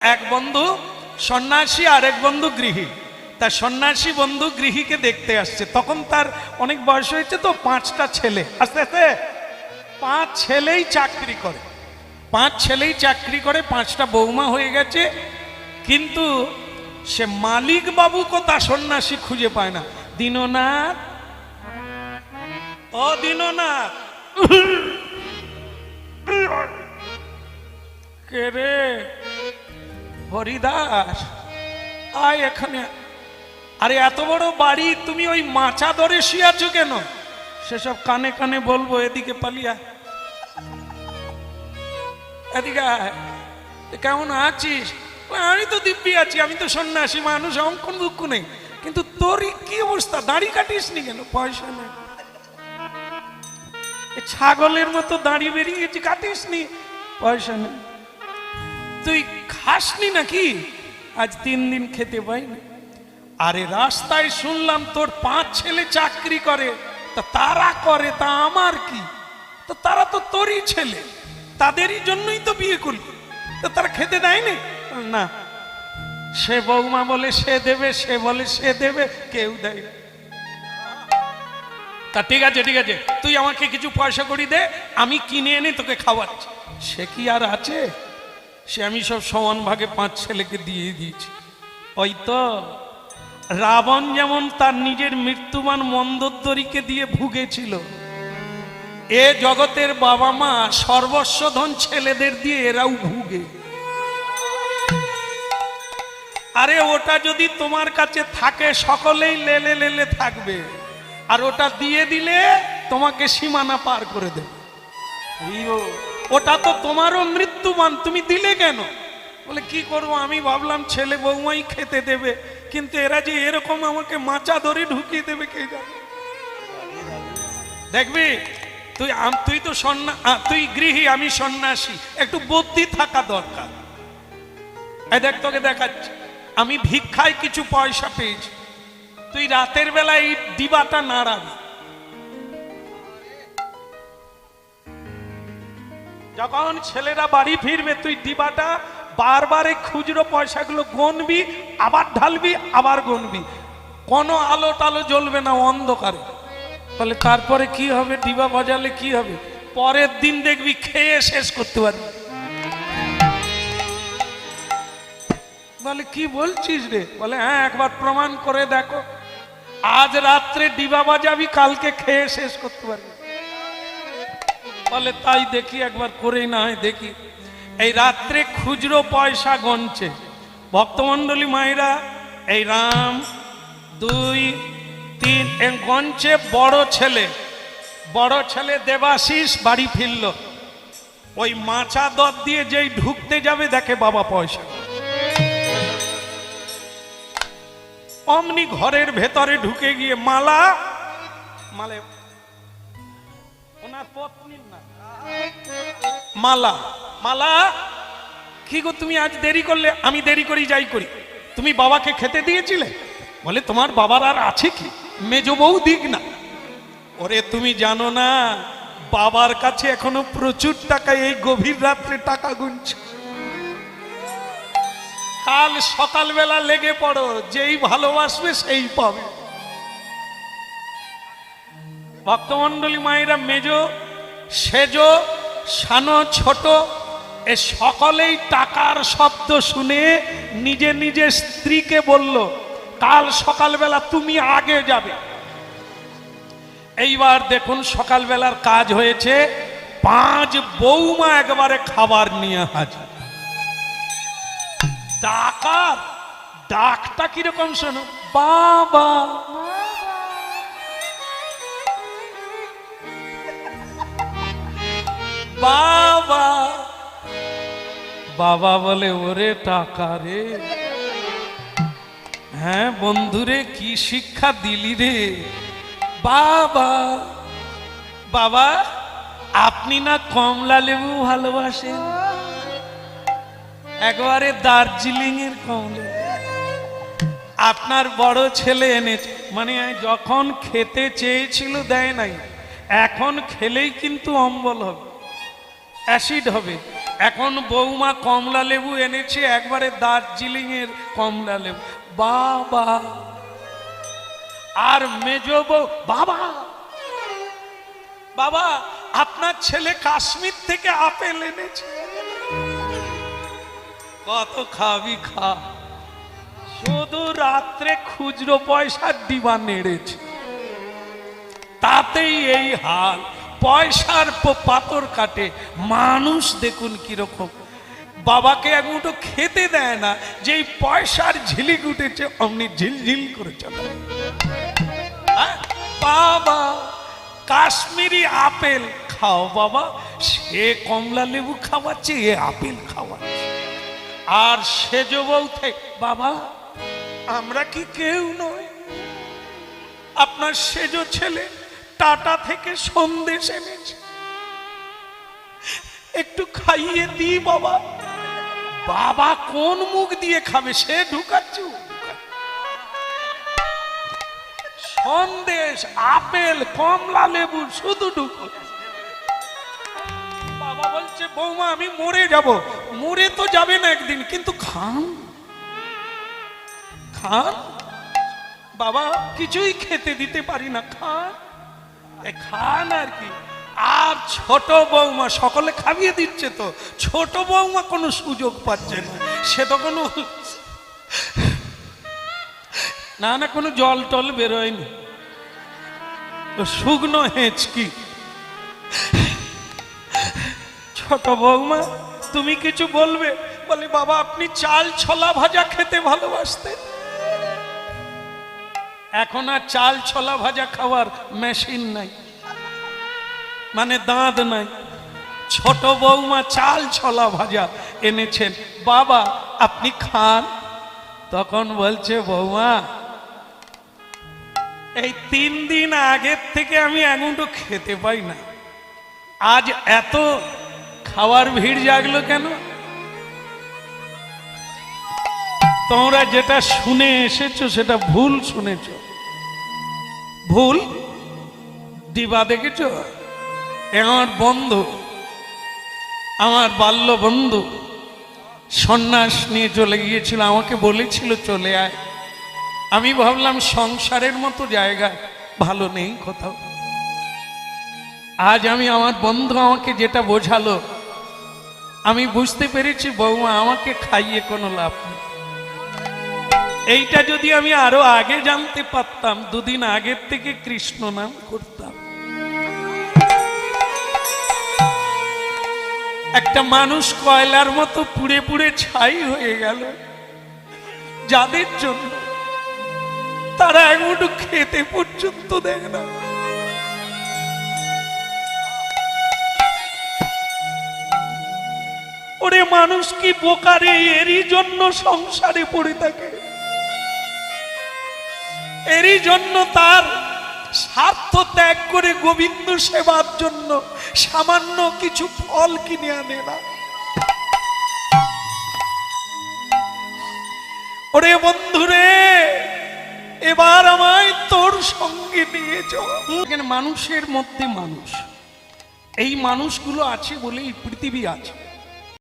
এক বন্ধু সন্ন্যাসী আর এক বন্ধু গৃহী। তা সন্ন্যাসী বন্ধু গৃহীকে দেখতে আসছে। তখন তার অনেক বয়স হয়েছে তো পাঁচটা ছেলে। আস্তে আস্তে। পাঁচ ছেলেই চাকরি করে। পাঁচ ছেলেই চাকরি করে পাঁচটা বৌমা হয়ে গেছে। কিন্তু সে মালিক বাবু কোথা সন্ন্যাসী খুঁজে পায় না। দীননাথ। ও দীননাথ। কে রে? হরিদাস, আয় এখানে। আরে, এত বড় বাড়ি, তুমি ওই মাচা ধরে শুয়াছো কেন? সেসব কানে কানে বলব, এদিকে পালিয়া এদিকে কেমন আছিস? আমি তো দিব্যি আছি, আমি তো সন্ন্যাসী, মানুষ আমার দুঃখ নেই। কিন্তু তোর কি অবস্থা? দাড়ি কাটিস নি কেন? পয়সা নেই। ছাগলের মতো দাড়ি বেরিয়ে কাটিস নি পয়সা নেই। তুই খাসনি নাকি? আজ তিন দিন খেতে পাইনি। আরে রাস্তায় শুনলাম তোর পাঁচ ছেলে চাকরি করে। তা তারা করে, তা আমার কি? তো তারা তো তোরই ছেলে। তাদেরই জন্যই তো বিয়ে করলি। তো তারা খেতে দেয়নি? না। সে বৌমা বলে সে দেবে, সে বলে সে দেবে, কেউ দেয় তা ঠিক আছে ঠিক আছে। তুই আমাকে কিছু পয়সা করি দে, আমি কিনে এনে তোকে খাওয়াচ্ছি। সে কি আর আছে? সে আমি সব সমান ভাগে পাঁচ ছেলেকে দিয়ে দিয়েছি। ওই তো, রাবণ যেমন তার নিজের মৃত্যুমান মন্দোদরীকে দিয়ে ভুগেছিল, এ জগতের বাবা মা সর্বস্ব ধন ছেলেদের দিয়ে এরাও ভুগে। আরে ওটা যদি তোমার কাছে থাকে, সকলেই লেলে লেলে থাকবে। আর ওটা দিয়ে দিলে তোমাকে সীমানা পার করে দেবে। ওটা তো তোমারও মৃত্যুমান তুমি দিলে কেন? বলে, কি করব? আমি ভাবলাম ছেলে বৌমাই খেতে দেবে, কিন্তু এরা যে এরকম আমাকে মাচা ধরে ঢুকিয়ে দেবে, কে জানে? দেখবি, তুই তুই তো সন্না তুই গৃহী, আমি সন্ন্যাসী, একটু বুদ্ধি থাকা দরকার। দেখ, তোকে দেখাচ্ছি। আমি ভিক্ষায় কিছু পয়সা পেয়েছি। তুই রাতের বেলায় এই দিবাটা নাড়াবি। যখন ছেলেরা বাড়ি ফিরবে, তুই দিবাটা বারবার এই খুচরো পয়সাগুলো গনবি আবার ঢালবি, আবার গনবি কোনো আলো টালো জ্বলবে না অন্ধকারে। তাহলে তারপরে কি হবে? ডিবা বাজালে কি হবে? পরের দিন দেখবি খেয়ে শেষ করতে পারবি। বলে, কি বলছিস রে? বলে হ্যাঁ একবার প্রমাণ করে দেখো। আজ রাত্রে ডিবা বাজাবি, কালকে খেয়ে শেষ করতে পারবি। বলে তাই দেখি, একবার করেই না হয়, দেখি। এই রাত্রে খুচরো পয়সা গনছে। ভক্তমণ্ডলী মায়েরা, এই রাম, দুই, তিন গনছে বড় ছেলে। বড় ছেলে দেবাশিস বাড়ি ফিরল। ওই মাচা দর দিয়ে যেই ঢুকতে যাবে, দেখে বাবা পয়সা। অমনি ঘরের ভেতরে ঢুকে গিয়ে মালা, মালে মালা মালা? কি গো তুমি আজ দেরি করলে? আমি দেরি করি যাই করি। তুমি বাবাকে খেতে দিয়েছিলে? বলে, তোমার বাবার আর আছে কি? মেজ বউ দিক না। ওরে, তুমি জানো না, বাবার কাছে এখনও প্রচুর টাকা এই গভীর রাত্রে টাকা গুনছে। কাল সকালবেলা লেগে পড়ো, যেই ভালোবাসবে সেই পাবে। ভক্তমণ্ডলী মায়েরা, মেজ, সেজ, সানো, ছোট, এ সকলেই টাকার শব্দ শুনে নিজে নিজে স্ত্রীকে বলল, কাল সকালবেলা তুমি আগে যাবে। এইবার দেখুন সকালবেলার কাজ হয়েছে, পাঁচ বৌমা একবারে খাবার নিয়ে হাজির। ডাকার ডাকটা কীরকম শোনো, বাবা বাবা। বাবা বলে, ওরে টাকা রে। হ্যাঁ বন্ধুরে, কি শিক্ষা দিলি রে? বাবা। বাবা, আপনি না কমলা লেবু ভালোবাসেন? একবারে দার্জিলিং এর কমলা। আপনার বড় ছেলে এনেছে। মানে যখন খেতে চেয়েছিল, দেয় নাই। এখন খেলেই কিন্তু অম্বল হবে। অ্যাসিড হবে। এখন বৌমা কমলা লেবু এনেছে, একবারে দার্জিলিং এর কমলা লেবু। বাবা! আর মেজ বউ, বাবা! বাবা, আপনার ছেলে কাশ্মীর থেকে আপেল এনেছে। কত খাবি খা। শুধু রাত্রে খুচরো পয়সার ডিবা নেড়েছে। তাতেই এই হাল। পয়সার পাথর কাটে। মানুষ দেখুন কীরকম। বাবাকে এক মুঠো খেতে দেয় না, যেই পয়সার ঝিলিক উঠেছে, অমনি ঝিলঝিল করে চলে। হ্যাঁ? বাবা, কাশ্মীরি আপেল খাও বাবা, সে কমলা লেবু খাওয়াচ্ছে, এ আপেল খাওয়াচ্ছে। আর সেজ বলতে বাবা, আমরা কি কেউ নয় আপনার সেজ ছেলে টাটা থেকে সন্দেশ এনেছে। একটু খাইয়ে দিই বাবা। বাবা কোন মুখ দিয়ে খাবে সে ঢুকাচ্ছে। সন্দেশ, আপেল, কমলা লেবু শুধু ঢুকো বাবা বলছে, বৌমা, আমি মরে যাব। মরে তো যাবে না একদিন, কিন্তু খান। খান? বাবা, কিছুই খেতে দিতে পারি না, খান। খান আর কি। আর ছোট বৌমা সকলে খাইয়ে দিচ্ছে তো। ছোট বৌমা কোনো সুযোগ পাচ্ছে না। সে তো কোনো না না, কোনো জল টল বেরোয়নি। শুকনো হেঁচকি ছোট বৌমা, তুমি কিছু বলবে? বলে, বাবা, আপনি চাল ছোলা ভাজা খেতে ভালোবাসতেন। এখন আর চাল ছোলা ভাজা খাওয়ার মেশিন নাই। মানে দাঁত নাই। ছোট বৌমা চাল ছোলা ভাজা এনেছেন। বাবা, আপনি খান। তখন বলছে, বৌমা, এই তিন দিন আগের থেকে আমি এমনটু খেতে পাই না। আজ এত খাওয়ার ভিড় জাগলো কেন? তোমরা যেটা শুনে এসেছ, সেটা ভুল শুনেছ। ভুল? দিবা দেখেছ? আমার বন্ধু, আমার বাল্য বন্ধু সন্ন্যাস নিয়ে চলে গিয়েছিল, আমাকে বলেছিল চলে আয়। আমি ভাবলাম, সংসারের মতো জায়গা, ভালো নেই কোথাও। আজ আমি, আমার বন্ধু আমাকে যেটা বোঝালো, আমি বুঝতে পেরেছি, বৌমা, আমাকে খাইয়ে কোনো লাভ নেই। এইটা যদি আমি আরও আগে জানতে পারতাম, দুদিন আগের থেকে কৃষ্ণ নাম করতাম। একটা মানুষ কয়লার মতো পুড়ে পুড়ে ছাই হয়ে গেল। যাদের জন্য তারা এক মুঠো খেতে পর্যন্ত দেয় না। ওরে মানুষ কি বোকারে এরই জন্য সংসারে পড়ে থাকে? এরই জন্য তার স্বার্থ ত্যাগ করে গোবিন্দ সেবার জন্য সামান্য কিছু ফল কিনে আনে না। ওরে বন্ধুরে, এবার আমায় তোর সঙ্গে নিয়ে এখানে মানুষের মধ্যে মানুষ। এই মানুষগুলো আছে বলে এই পৃথিবী আছে।